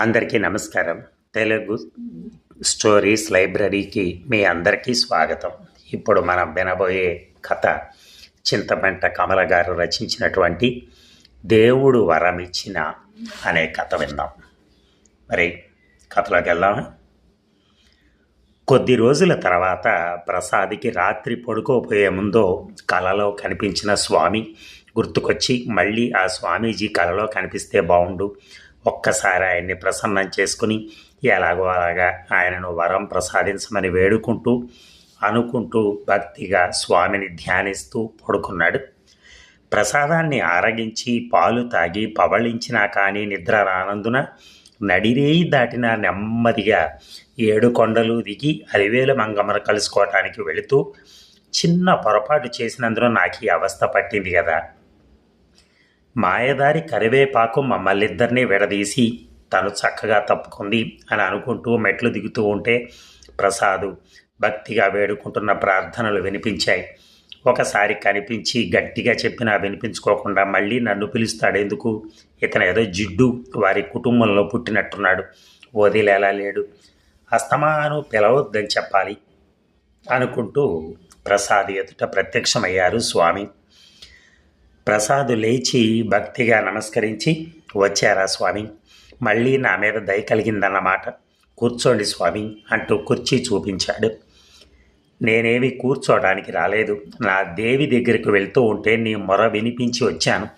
అందరికీ నమస్కారం. తెలుగు స్టోరీస్ లైబ్రరీకి మీ అందరికీ స్వాగతం. ఇప్పుడు మనం వినబోయే కథ చింతమంట కమల గారు రచించినటువంటి దేవుడు వరమిచ్చిన అనే కథ విందాం. మరి కథలోకి వెళ్దామా? కొద్ది రోజుల తర్వాత ప్రసాద్కి రాత్రి పడుకోపోయే ముందో కలలో కనిపించిన స్వామి గుర్తుకొచ్చి మళ్ళీ ఆ స్వామీజీ కలలో కనిపిస్తే బాగుండు ఒక్కసారి ఆయన్ని ప్రసన్నం చేసుకుని ఎలాగో అలాగా ఆయనను వరం ప్రసాదించమని వేడుకుంటూ అనుకుంటూ భక్తిగా స్వామిని ధ్యానిస్తూ పడుకున్నాడు. ప్రసాదాన్ని ఆరగించి పాలు తాగి పవళించినా కానీ నిద్ర రానందున నడిరేయి దాటిన నెమ్మదిగా ఏడు కొండలు దిగి అలివేలు మంగమ్మను కలుసుకోవటానికి వెళుతూ చిన్న పొరపాటు చేసినందున నాకు ఈ అవస్థ పట్టింది కదా. మాయదారి కరివేపాకు మమ్మల్నిద్దరినీ విడదీసి తను చక్కగా తప్పుకుంది అని అనుకుంటూ మెట్లు దిగుతూ ఉంటే ప్రసాదు భక్తిగా వేడుకుంటున్న ప్రార్థనలు వినిపించాయి. ఒకసారి కనిపించి గట్టిగా చెప్పినా వినిపించుకోకుండా మళ్ళీ నన్ను పిలుస్తాడు ఎందుకు? ఇతను ఏదో జిడ్డు వారి కుటుంబంలో పుట్టినట్టున్నాడు. వదిలేలా లేడు? అస్తమాను పిలవద్దని చెప్పాలి అనుకుంటూ ప్రసాద్ ఎదుట ప్రత్యక్షమయ్యారు స్వామి. ప్రసాద్ లేచి భక్తిగా నమస్కరించి వచ్చారా స్వామి? మళ్ళీ నా మీద దయ కలిగిందన్నమాట. కూర్చోండి స్వామి అంటూ కుర్చీ చూపించాడు. నేనేమి కూర్చోడానికి రాలేదు. నా దేవి దగ్గరికి వెళ్తూ ఉంటే నీ మొర వినిపించి వచ్చాను.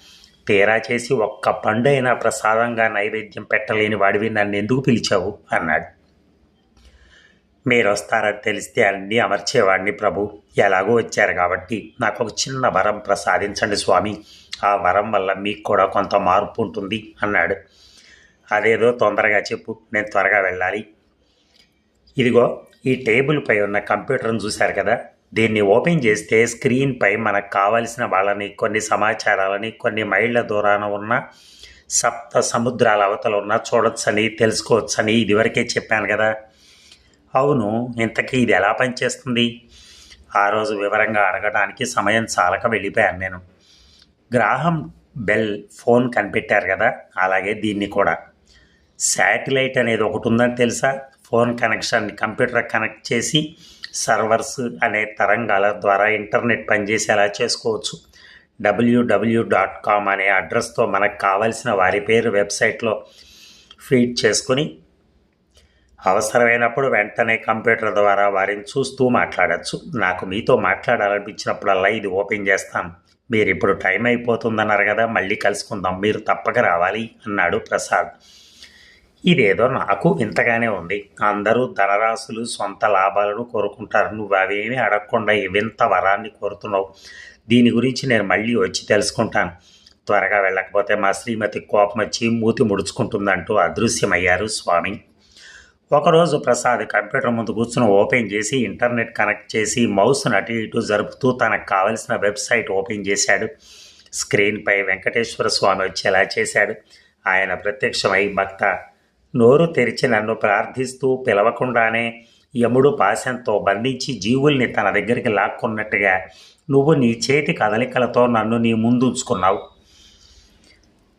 తీరా చేసి ఒక్క పండైనా ప్రసాదంగా నైవేద్యం పెట్టలేని వాడివి నన్ను ఎందుకు పిలిచావు? అన్నాడు. మీరు వస్తారని తెలిస్తే అన్నీ అమర్చేవాడిని ప్రభు. ఎలాగో వచ్చారు కాబట్టి నాకు ఒక చిన్న వరం ప్రసాదించండి స్వామి. ఆ వరం వల్ల మీకు కూడా కొంత మార్పు ఉంటుంది అన్నాడు. అదేదో తొందరగా చెప్పు నేను త్వరగా వెళ్ళాలి. ఇదిగో ఈ టేబుల్ పై ఉన్న కంప్యూటర్ను చూశారు కదా? దీన్ని ఓపెన్ చేస్తే స్క్రీన్పై మనకు కావలసిన వాళ్ళని కొన్ని సమాచారాలని కొన్ని మైళ్ళ దూరాన ఉన్న సప్త సముద్రాల అవతల ఉన్న చూడొచ్చని తెలుసుకోవచ్చని ఇదివరకే చెప్పాను కదా? అవును ఇంతకీ ఇది ఎలా పనిచేస్తుంది? ఆ రోజు వివరంగా అడగడానికి సమయం చాలక వెళ్ళిపోయాను నేను. గ్రాహం బెల్ ఫోన్ కనిపెట్టారు కదా అలాగే దీన్ని కూడా. శాటిలైట్ అనేది ఒకటి ఉందని తెలుసా? ఫోన్ కనెక్షన్ని కంప్యూటర్ కనెక్ట్ చేసి సర్వర్స్ అనే తరంగాల ద్వారా ఇంటర్నెట్ పనిచేసేలా చేసుకోవచ్చు. డబ్ల్యూడబ్ల్యూ డాట్ కామ్ అనే అడ్రస్తో మనకు కావలసిన వారి పేరు వెబ్సైట్లో ఫీడ్ చేసుకుని అవసరమైనప్పుడు వెంటనే కంప్యూటర్ ద్వారా వారిని చూస్తూ మాట్లాడచ్చు. నాకు మీతో మాట్లాడాలనిపించినప్పుడల్లా ఇది ఓపెన్ చేస్తాం మీరు ఇప్పుడు టైం అయిపోతుందన్నారు కదా మళ్ళీ కలుసుకుందాం. మీరు తప్పక రావాలి అన్నాడు ప్రసాద్. ఇదేదో నాకు వింతగానే ఉంది. అందరూ ధనరాశులు సొంత లాభాలను కోరుకుంటారు. నువ్వు అవేమీ అడగకుండా వింత వరాన్ని కోరుతున్నావు. దీని గురించి నేను మళ్ళీ వచ్చి తెలుసుకుంటాను. త్వరగా వెళ్ళకపోతే మా శ్రీమతి కోపం వచ్చి మూతి ముడుచుకుంటుందంటూ అదృశ్యమయ్యారు స్వామి. ఒకరోజు ప్రసాద్ కంప్యూటర్ ముందు కూర్చుని ఓపెన్ చేసి ఇంటర్నెట్ కనెక్ట్ చేసి మౌస్ను అటు ఇటు జరుపుతూ తనకు కావలసిన వెబ్సైట్ ఓపెన్ చేశాడు. స్క్రీన్పై వెంకటేశ్వర స్వామి వచ్చేలా చేశాడు. ఆయన ప్రత్యక్షమై భక్త నోరు తెరిచి నన్ను ప్రార్థిస్తూ పిలవకుండానే యముడు పాశంతో బంధించి జీవుల్ని తన దగ్గరికి లాక్కున్నట్టుగా నువ్వు నీ చేతి కదలికలతో నన్ను నీ ముందుంచుకున్నావు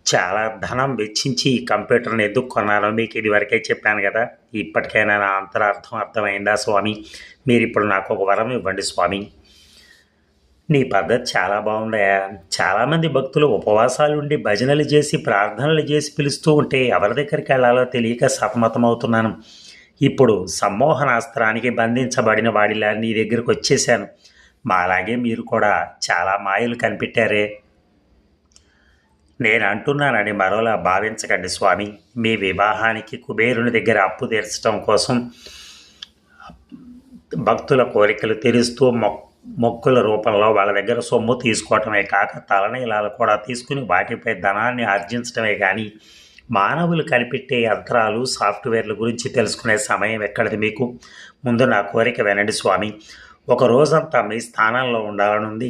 చాలా ధనం వెచ్చించి ఈ కంప్యూటర్ని ఎందుకు కొన్నానో మీకు ఇదివరకే చెప్పాను కదా. ఇప్పటికైనా నా అంతరార్థం అర్థమైందా స్వామి? మీరు ఇప్పుడు నాకు ఒక వరం ఇవ్వండి స్వామి. నీ పద్ధతి చాలా బాగుందయా చాలామంది భక్తులు ఉపవాసాలు ఉండి భజనలు చేసి ప్రార్థనలు చేసి పిలుస్తూ ఉంటే ఎవరి దగ్గరికి వెళ్ళాలో తెలియక సతమతమవుతున్నాను. ఇప్పుడు సమ్మోహనాస్త్రానికి బంధించబడిన వాడిలా నీ దగ్గరికి వచ్చేసాను మాలాగే మీరు కూడా చాలా మాయలు కనిపెట్టారే. నేను అంటున్నానని మరోలా భావించకండి స్వామి. మీ వివాహానికి కుబేరుని దగ్గర అప్పు తీర్చడం కోసం భక్తుల కోరికలు తీరుస్తూ మొక్ మొక్కుల రూపంలో వాళ్ళ దగ్గర సొమ్ము తీసుకోవటమే కాక తలనీలాలు కూడా తీసుకుని వాటిపై ధనాన్ని ఆర్జించడమే కానీ మానవులు కనిపెట్టే యంత్రాలు సాఫ్ట్వేర్ల గురించి తెలుసుకునే సమయం ఎక్కడిది మీకు? ముందు నా కోరిక వినండి స్వామి. ఒక రోజంతా మీ స్థానంలో ఉండాలనుంది.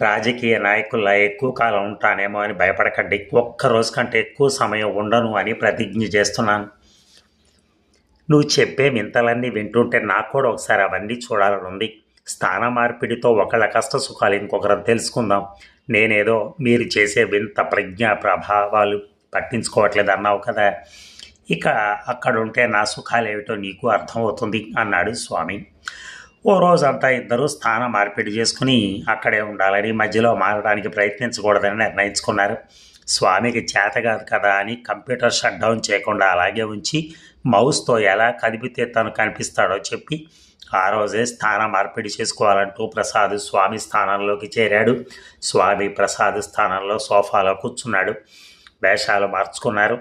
రాజకీయ నాయకుల్లా ఎక్కువ కాలం ఉంటానేమో అని భయపడకండి. ఒక్క రోజు కంటే ఎక్కువ సమయం ఉండను అని ప్రతిజ్ఞ చేస్తున్నాను. నువ్వు చెప్పే వింతలన్నీ వింటుంటే నాకు కూడా ఒకసారి అవన్నీ చూడాలని ఉంది. స్థాన మార్పిడితో ఒకళ్ళ కష్ట సుఖాలు ఇంకొకరు తెలుసుకుందాం. నేనేదో మీరు చేసే వింత ప్రజ్ఞా ప్రభావాలు పట్టించుకోవట్లేదు అన్నావు కదా. ఇక అక్కడ ఉంటే నా సుఖాలు ఏమిటో నీకు అర్థమవుతుంది అన్నాడు స్వామి. ఓ రోజంతా ఇద్దరు స్థానం మార్పిడి చేసుకుని అక్కడే ఉండాలని మధ్యలో మారడానికి ప్రయత్నించకూడదని నిర్ణయించుకున్నారు. స్వామికి చేత కాదు కదా అని కంప్యూటర్ షట్ డౌన్ చేయకుండా అలాగే ఉంచి మౌస్తో ఎలా కదిపితే తను కనిపిస్తాడో చెప్పి ఆ రోజే స్థానం మార్పిడి చేసుకోవాలంటూ ప్రసాద్ స్వామి స్థానంలోకి చేరాడు. స్వామి ప్రసాద్ స్థానంలో సోఫాలో కూర్చున్నాడు. వేషాలు మార్చుకున్నారు.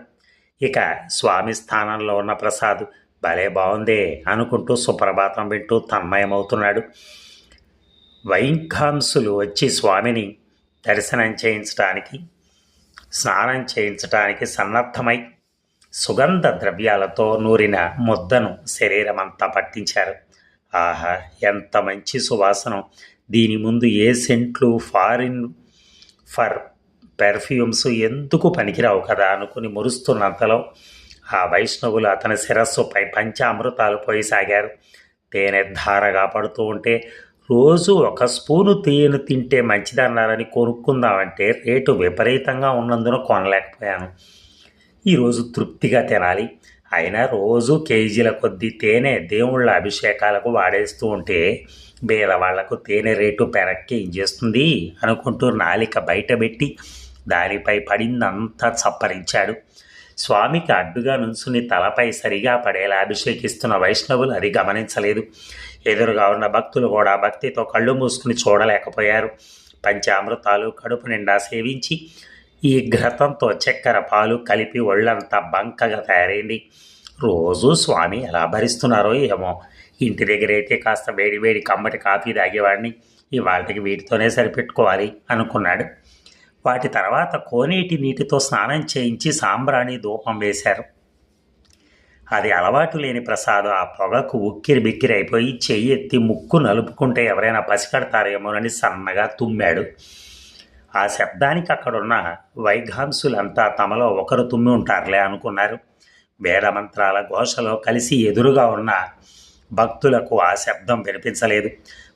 ఇక స్వామి స్థానంలో ఉన్న ప్రసాద్ భలే బాగుందే అనుకుంటూ సుప్రభాతం వింటూ తన్మయమవుతున్నాడు. వైంకాంసులు వచ్చి స్వామిని దర్శనం చేయించడానికి స్నానం చేయించడానికి సన్నద్ధమై సుగంధ ద్రవ్యాలతో నూరిన ముద్దను శరీరమంతా పట్టించారు. ఆహా ఎంత మంచి సువాసన! దీని ముందు ఏ సెంట్లు ఫారిన్ ఫర్ పెర్ఫ్యూమ్స్ ఎందుకు పనికిరావు కదా అనుకుని మురుస్తున్నంతలో ఆ వైష్ణవులు అతని శిరస్సుపై పంచామృతాలు పోయిసాగారు. తేనె ధారగా పడుతూ ఉంటే రోజు ఒక స్పూను తేనె తింటే మంచిదన్నారని కొనుక్కుందామంటే రేటు విపరీతంగా ఉన్నందున కొనలేకపోయాను. ఈరోజు తృప్తిగా తినాలి. అయినా రోజు కేజీల కొద్దీ తేనె దేవుళ్ళ అభిషేకాలకు వాడేస్తూ ఉంటే బీదవాళ్ళకు తేనె రేటు పెరక్కి ఏం చేస్తుంది అనుకుంటూ నాలిక బయటపెట్టి దానిపై పడిందంతా చప్పరించాడు. స్వామికి అడ్డుగా నుంచుని తలపై సరిగా పడేలా అభిషేకిస్తున్న వైష్ణవులు అది గమనించలేదు. ఎదురుగా ఉన్న భక్తులు కూడా భక్తితో కళ్ళు మూసుకుని చూడలేకపోయారు. పంచామృతాలు కడుపు నిండా సేవించి ఈ ఘృతంతో చక్కెర పాలు కలిపి ఒళ్ళంతా బంకగా తయారైంది. రోజు స్వామి ఎలా భరిస్తున్నారో ఏమో. ఇంటి దగ్గర అయితే కాస్త వేడి వేడి కమ్మటి కాఫీ తాగేవాడిని. ఇవాళకి వీటితోనే సరిపెట్టుకోవాలి అనుకున్నాడు. వాటి తర్వాత కోనేటి నీటితో స్నానం చేయించి సాంబ్రాణి ధూపం వేశారు. అది అలవాటు లేని ప్రసాదం. ఆ పొగకు ఉక్కిరి బిక్కిరి అయిపోయి చెయ్యి ఎత్తి ముక్కు నలుపుకుంటే ఎవరైనా పసికడతారేమోనని సన్నగా తుమ్మాడు. ఆ శబ్దానికి అక్కడున్న వైఘాంసులంతా తమలో ఒకరు తుమ్మి ఉంటారులే అనుకున్నారు. వేదమంత్రాల ఘోషలో కలిసి ఎదురుగా ఉన్న భక్తులకు ఆ శబ్దం వినిపించలేదు.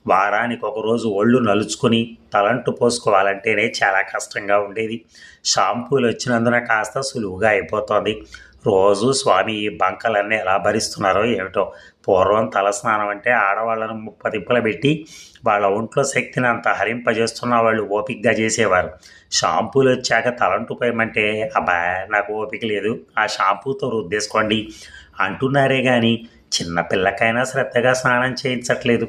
వారానికి ఒకరోజు ఒళ్ళు నలుచుకొని తలంటు పోసుకోవాలంటేనే చాలా కష్టంగా ఉండేది. షాంపూలు వచ్చినందున కాస్త సులువుగా అయిపోతుంది. రోజు స్వామి ఈ బంకలన్నీ ఎలా భరిస్తున్నారో ఏమిటో. పూర్వం తలస్నానం అంటే ఆడవాళ్ళను ముప్పదిప్పలు పెట్టి వాళ్ళ ఒంట్లో శక్తిని అంత హరింపజేస్తున్న వాళ్ళు ఓపికగా చేసేవారు. షాంపూలు వచ్చాక తలంటు పోయమంటే అబ్బా నాకు ఓపిక లేదు. ఆ షాంపూతో రుద్దేసుకోండి. అంటున్నారే కానీ చిన్నపిల్లకైనా శ్రద్ధగా స్నానం చేయించట్లేదు.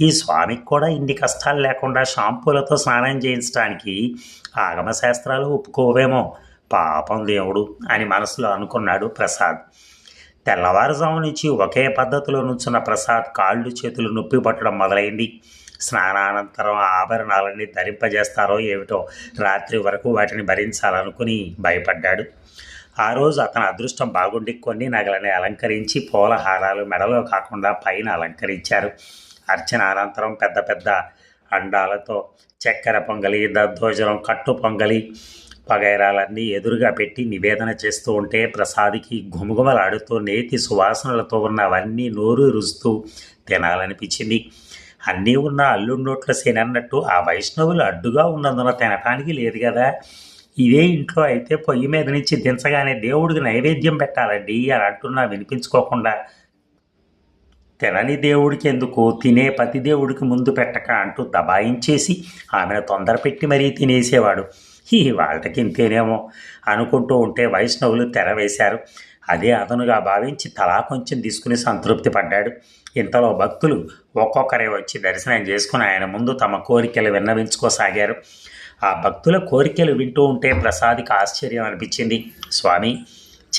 ఈ స్వామికి కూడా ఇన్ని కష్టాలు లేకుండా షాంపూలతో స్నానం చేయించడానికి ఆగమశాస్త్రాలు ఒప్పుకోవేమో. పాపం దేవుడు అని మనసులో అనుకున్నాడు ప్రసాద్. తెల్లవారుజాము నుంచి ఒకే పద్ధతిలో నుంచున్న ప్రసాద్ కాళ్ళు చేతులు నొప్పి పట్టడం మొదలైంది. స్నానానంతరం ఆభరణాలన్నీ ధరింపజేస్తారో ఏమిటో రాత్రి వరకు వాటిని భరించాలనుకుని భయపడ్డాడు. ఆ రోజు అతని అదృష్టం బాగుండి కొన్ని నగలని అలంకరించి పూల హారాలు మెడలో కాకుండా పైన అలంకరించారు. అర్చన అనంతరం పెద్ద పెద్ద అండాలతో చక్కెర పొంగలి దద్దోజనం కట్టు పొంగలి పగైరాలన్నీ ఎదురుగా పెట్టి నివేదన చేస్తూ ఉంటే ప్రసాదికి ఘుమఘుమలాడుతూ నేతి సువాసనలతో ఉన్నవన్నీ నోరు రుస్తూ తినాలనిపించింది. అన్నీ ఉన్న అల్లుండోట్ల సేనన్నట్టు ఆ వైష్ణవులు అడ్డుగా ఉన్నందున తినటానికి లేదు కదా. ఇదే ఇంట్లో అయితే పొయ్యి మీద నుంచి దించగానే దేవుడికి నైవేద్యం పెట్టాలండి అని అంటున్నా వినిపించుకోకుండా. తినని దేవుడికి ఎందుకు? తినే పతి దేవుడికి ముందు పెట్టక అంటూ దబాయించేసి ఆమెను తొందర పెట్టి మరీ తినేసేవాడు. ఈ వాళ్ళకి ఇంతేనేమో అనుకుంటూ ఉంటే వైష్ణవులు తెర వేశారు. అదే అదనుగా భావించి తలా కొంచెం తీసుకుని సంతృప్తి పడ్డాడు. ఇంతలో భక్తులు ఒక్కొక్కరే వచ్చి దర్శనం చేసుకుని ఆయన ముందు తమ కోరికలు విన్నవించుకోసాగారు. ఆ భక్తుల కోరికలు వింటూ ఉంటే ప్రసాద్కి ఆశ్చర్యం అనిపించింది. స్వామి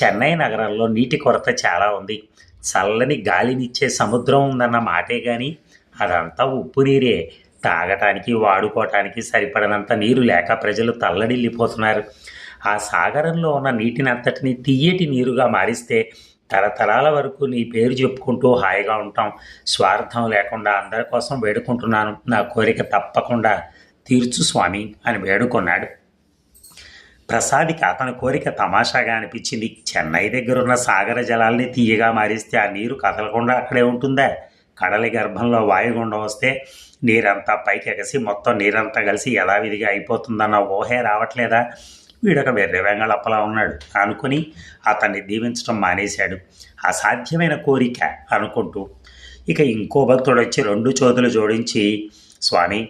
చెన్నై నగరంలో నీటి కొరత చాలా ఉంది. చల్లని గాలినిచ్చే సముద్రం ఉందన్న మాటే కానీ అదంతా ఉప్పు నీరే. తాగటానికి వాడుకోవటానికి సరిపడనంత నీరు లేక ప్రజలు తల్లడిల్లిపోతున్నారు. ఆ సాగరంలో ఉన్న నీటిని అంతటిని తీయటి నీరుగా మారిస్తే తరతరాల వరకు నీ పేరు చెప్పుకుంటూ హాయిగా ఉంటాం. స్వార్థం లేకుండా అందరి కోసం వేడుకుంటున్నాను. నా కోరిక తప్పకుండా తీర్చు స్వామి అని వేడుకొన్నాడు. ప్రసాద్కి అతని కోరిక తమాషాగా అనిపించింది. చెన్నై దగ్గరున్న సాగర జలాల్ని తీయగా మారిస్తే ఆ నీరు కదలకుండా అక్కడే ఉంటుందా? కడలి గర్భంలో వాయుగుండం వస్తే నీరంతా పైకి ఎగసి మొత్తం నీరంతా కలిసి యథావిధిగా అయిపోతుందన్న ఊహే రావట్లేదా? వీడొక వెర్రె వెంగళప్పలా ఉన్నాడు అనుకుని అతన్ని దీవించడం మానేశాడు. అసాధ్యమైన కోరిక అనుకుంటూ. ఇక ఇంకో భక్తుడు వచ్చి రెండు చోతులు జోడించి స్వామి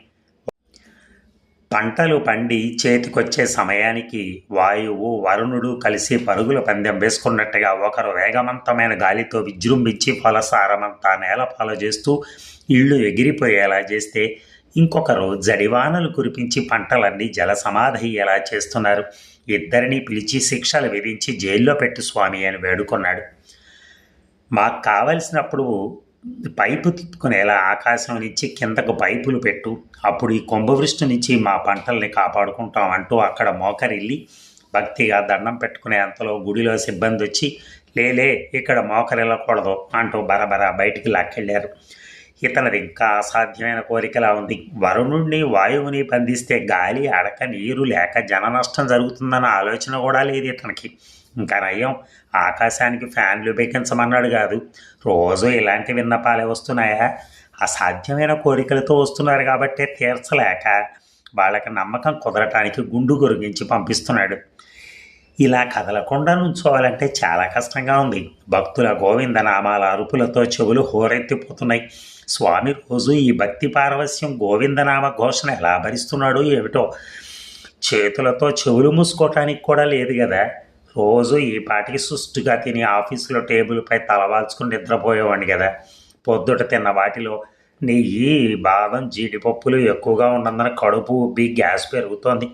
పంటలు పండి చేతికొచ్చే సమయానికి వాయువు వరుణుడు కలిసి పరుగుల పందెం వేసుకున్నట్టుగా ఒకరు వేగవంతమైన గాలితో విజృంభించి పొలసారమంతా నేలపాల చేస్తూ ఇళ్ళు ఎగిరిపోయేలా చేస్తే ఇంకొకరు జడివానలు కురిపించి పంటలన్నీ జల సమాధయ్యేలా చేస్తున్నారు. ఇద్దరిని పిలిచి శిక్షలు విధించి జైల్లో పెట్టు స్వామి అని వేడుకున్నాడు. మాకు కావలసినప్పుడు పైపు తిప్పుకునేలా ఆకాశం నుంచి కిందకు పైపులు పెట్టు అప్పుడు ఈ కుంభవృష్టి నుంచి మా పంటల్ని కాపాడుకుంటాం అంటూ అక్కడ మోకరిల్లి భక్తిగా దండం పెట్టుకునే అంతలో గుడిలో సిబ్బంది వచ్చి లేలే ఇక్కడ మోకరిల్లకూడదు అంటూ బరబర బయటికి లాక్కెళ్ళారు. ఇతనిది ఇంకా అసాధ్యమైన కోరికలా ఉంది. వరుణుడిని వాయువుని బంధిస్తే గాలి అడక నీరు లేక జన నష్టం జరుగుతుందన్న ఆలోచన కూడా లేదు ఇతనికి. ఇంకా నయం. ఆకాశానికి ఫ్యాన్లు బెక్కించమన్నాడు కాదు రోజు ఇలాంటి విన్నపాలే వస్తున్నాయా? అసాధ్యమైన కోరికలతో వస్తున్నారు కాబట్టి తీర్చలేక వాళ్ళకి నమ్మకం కుదరటానికి గుండు గురిగించి పంపిస్తున్నాడు. ఇలా కదలకుండా నుంచోవాలంటే చాలా కష్టంగా ఉంది. భక్తుల గోవింద నామాల అరుపులతో చెవులు హోరెత్తిపోతున్నాయి. స్వామి రోజు ఈ భక్తి పారవస్యం గోవిందనామ ఘోషణ ఎలా భరిస్తున్నాడో ఏమిటో చేతులతో చెవులు మూసుకోవటానికి కూడా లేదు కదా రోజు ఈ పాటికి సుష్టుగా తిని ఆఫీసులో టేబుల్పై తలవాల్చుకుని నిద్రపోయేవాడిని కదా. పొద్దుట తిన్న వాటిలో నెయ్యి బాదం జీడిపప్పులు ఎక్కువగా ఉన్నందున కడుపు ఉబ్బి గ్యాస్ పెరుగుతోంది.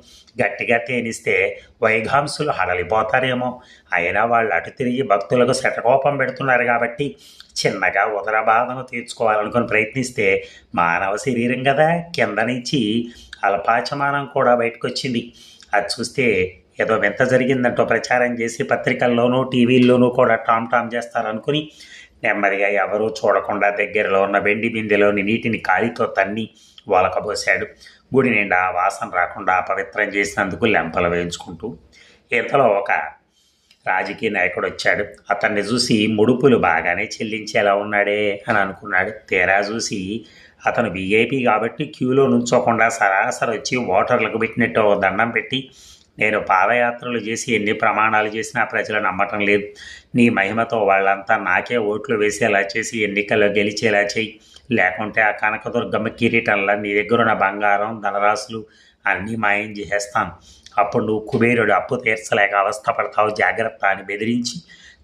గట్టిగా తేనిస్తే వైఘాంసులు హడలిపోతారేమో. అయినా వాళ్ళు అటు తిరిగి భక్తులకు శటకోపం పెడుతున్నారు కాబట్టి చిన్నగా ఉదర బాధను తీర్చుకోవాలనుకుని ప్రయత్నిస్తే మానవ శరీరం కదా. కింద నుంచి అల్పాచమానం కూడా బయటకు వచ్చింది అది చూస్తే ఏదో వింత జరిగిందంటూ ప్రచారం చేసి పత్రికల్లోనూ టీవీల్లోనూ కూడా టామ్ టామ్ చేస్తారనుకుని నెమ్మదిగా ఎవరూ చూడకుండా దగ్గరలో ఉన్న వెండి బిందెలోని నీటిని కాలితో తన్ని వలకబోశాడు. గుడి నిండా వాసన రాకుండా పవిత్రం చేసినందుకు లెంపలు వేయించుకుంటూ ఇంతలో ఒక రాజకీయ నాయకుడు వచ్చాడు. అతన్ని చూసి ముడుపులు బాగానే చెల్లించేలా ఉన్నాడే అని అనుకున్నాడు. తీరా చూసి అతను బీఏపీ కాబట్టి క్యూలో నుంచోకుండా సరాసరి వచ్చి ఓటర్లకు పెట్టినట్టు దండం పెట్టి నేను పాదయాత్రలు చేసి ఎన్ని ప్రమాణాలు చేసినా ప్రజలు నమ్మటం లేదు. నీ మహిమతో వాళ్ళంతా నాకే ఓట్లు వేసేలా చేసి ఎన్నికల్లో గెలిచేలా చేయి. లేకుంటే ఆ కనకదుర్గమ్మ కిరీటంలో నీ దగ్గర ఉన్న బంగారం ధనరాశులు అన్నీ మాయం చేసేస్తాను. అప్పుడు నువ్వు కుబేరుడు అప్పు తీర్చలేక అవస్థపడతావు. జాగ్రత్త అని బెదిరించి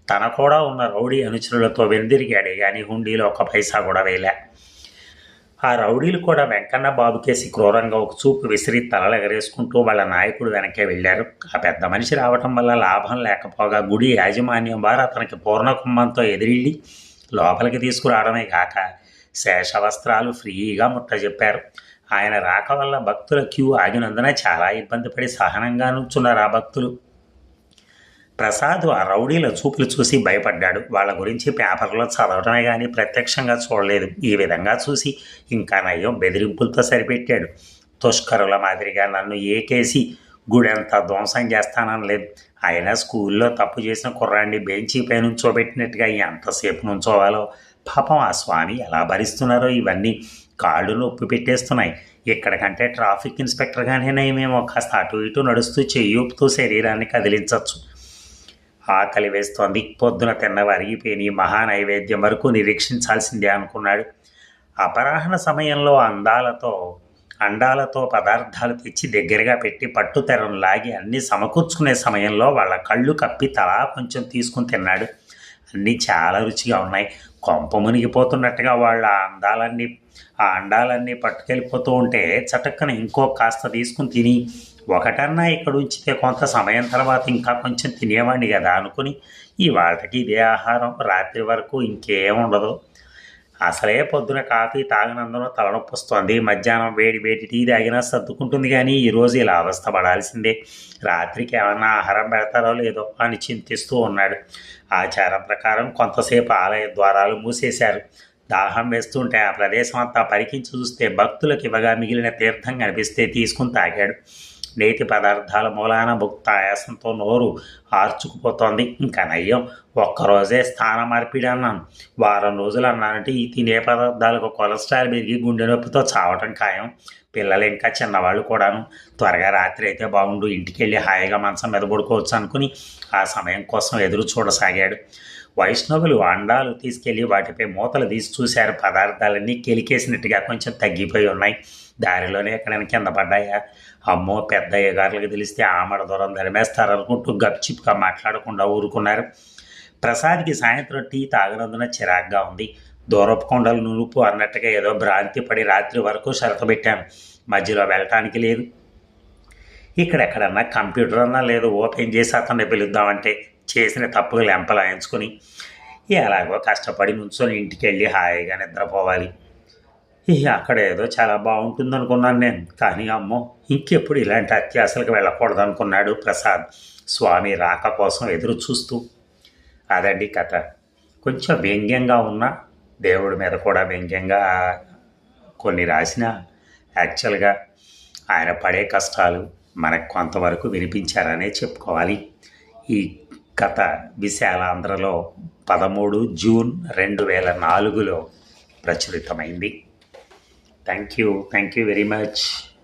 తన కూడా ఉన్న రౌడీ అనుచరులతో వెందిరిగాడే కానీ హుండీలో ఒక పైసా కూడా వేయలే. ఆ రౌడీలు కూడా వెంకన్న బాబుకేసి క్రూరంగా ఒక చూపు విసిరి తలలు ఎగరేసుకుంటూ వాళ్ళ నాయకుడు వెనకే వెళ్ళారు. ఆ పెద్ద మనిషి రావటం వల్ల లాభం లేకపోగా గుడి యాజమాన్యం వారు అతనికి పూర్ణ కుంభంతో ఎదిరిల్లి లోపలికి తీసుకురావడమే కాక శేషవస్త్రాలు ఫ్రీగా ముట్టజెప్పారు. ఆయన రాక వల్ల భక్తుల క్యూ ఆగినందున చాలా ఇబ్బంది పడి సహనంగా నుంచున్నారు ఆ భక్తులు. ప్రసాద్ ఆ రౌడీల చూపులు చూసి భయపడ్డాడు. వాళ్ళ గురించి పేపర్లో చదవటమే కానీ ప్రత్యక్షంగా చూడలేదు. ఈ విధంగా చూసి ఇంకా నయం బెదిరింపులతో సరిపెట్టాడు. తుష్కరుల మాదిరిగా నన్ను ఏకేసి గుడెంత ధ్వంసం చేస్తానని లేదు. అయినా స్కూల్లో తప్పు చేసిన కుర్రాన్ని బెంచి పై నుంచోబెట్టినట్టుగా ఎంతసేపు నుంచోవాలో? పాపం ఆ స్వామి ఎలా భరిస్తున్నారో ఇవన్నీ కాళ్ళు నొప్పి పెట్టేస్తున్నాయి. ఇక్కడికంటే ట్రాఫిక్ ఇన్స్పెక్టర్గానే మేము కాస్త అటు ఇటు నడుస్తూ చెయ్యూపుతూ శరీరాన్ని కదిలించవచ్చు ఆకలి వేస్తోంది. పొద్దున తిన్నవి అరిగిపోయి మహానైవేద్యం వరకు నిరీక్షించాల్సిందే అనుకున్నాడు. అపరాహ్న సమయంలో అందాలతో అండాలతో పదార్థాలు తెచ్చి దగ్గరగా పెట్టి పట్టుతెరం లాగి అన్నీ సమకూర్చుకునే సమయంలో వాళ్ళ కళ్ళు కప్పి తలా కొంచెం తీసుకుని తిన్నాడు. అన్నీ చాలా రుచిగా ఉన్నాయి. కొంప మునిగిపోతున్నట్టుగా వాళ్ళ అందాలన్నీ ఆ అండాలన్నీ పట్టుకెళ్ళిపోతూ ఉంటే చటక్కన ఇంకో కాస్త తీసుకుని తిని ఒకటన్నా ఇక్కడ ఉంచితే కొంత సమయం తర్వాత ఇంకా కొంచెం తినేవాడిని కదా అనుకుని ఈ వాళ్ళకి ఇదే ఆహారం. రాత్రి వరకు ఇంకేం ఉండదు. అసలే పొద్దున కాఫీ తాగినందున తలనొప్పి వస్తుంది. మధ్యాహ్నం వేడి వేడి టీ తాగినా సర్దుకుంటుంది కానీ ఈరోజు ఇలా అవస్థ పడాల్సిందే. రాత్రికి ఏమన్నా ఆహారం పెడతారో లేదో అని చింతిస్తూ ఉన్నాడు. ఆచారం ప్రకారం కొంతసేపు ఆలయ ద్వారాలు మూసేశారు. దాహం వేస్తుంటే ఆ ప్రదేశం అంతా పరికించి చూస్తే భక్తులకు ఇవ్వగా మిగిలిన తీర్థం కనిపిస్తే తీసుకుని తాగాడు. నేతి పదార్థాల మూలాన భుక్త ఆయాసంతో నోరు ఆర్చుకుపోతోంది. ఇంకా నయ్యం ఒక్కరోజే స్థాన మార్పిడి అన్నాను. వారం రోజులు అన్నానంటే ఈ తినే పదార్థాలకు కొలెస్ట్రాల్ పెరిగి గుండె నొప్పితో చావటం ఖాయం. పిల్లలు ఇంకా చిన్నవాళ్ళు కూడాను త్వరగా రాత్రి అయితే బాగుండు ఇంటికి వెళ్ళి హాయిగా మంచం మీద పడుకోవచ్చు అనుకుని ఆ సమయం కోసం ఎదురు చూడసాగాడు. వైష్ణవులు అండాలు తీసుకెళ్ళి వాటిపై మూతలు తీసి చూశారు. పదార్థాలన్నీ కెలికేసినట్టుగా కొంచెం తగ్గిపోయి ఉన్నాయి. దారిలోనే ఎక్కడైనా కింద పడ్డాయా? అమ్మో పెద్ద అయ్యగారులకు తెలిస్తే ఆమడ దూరం ధరిమేస్తారనుకుంటూ గప్చిప్గా మాట్లాడకుండా ఊరుకున్నారు. ప్రసాద్కి సాయంత్రం టీ తాగనందున చిరాగ్గా ఉంది. దూరపుకొండలు నునుపు అన్నట్టుగా ఏదో భ్రాంతి పడి రాత్రి వరకు షరతు పెట్టాను మధ్యలో వెళ్ళటానికి లేదు. ఇక్కడ ఎక్కడన్నా కంప్యూటర్ అన్నా లేదు ఓపెన్ చేసి అతన్ని పిలుద్దామంటే చేసిన తప్పుగా లెంపలాయించుకొని ఎలాగో కష్టపడి నుంచొని ఇంటికి వెళ్ళి హాయిగా నిద్రపోవాలి. ఇక అక్కడ ఏదో చాలా బాగుంటుంది అనుకున్నాను నేను. కానీ అమ్మో ఇంకెప్పుడు ఇలాంటి అత్యాసలకు వెళ్ళకూడదు అనుకున్నాడు ప్రసాద్ స్వామి రాక కోసం ఎదురు చూస్తూ అదండి కథ. కొంచెం వ్యంగ్యంగా ఉన్న దేవుడి మీద కూడా వ్యంగ్యంగా కొన్ని రాసిన యాక్చువల్గా ఆయన పడే కష్టాలు మనకు కొంతవరకు వినిపించారనే చెప్పుకోవాలి. ఈ కథ విశాలాంధ్రలో పదమూడు జూన్ రెండు వేల నాలుగులో ప్రచురితమైంది. Thank you thank you very much.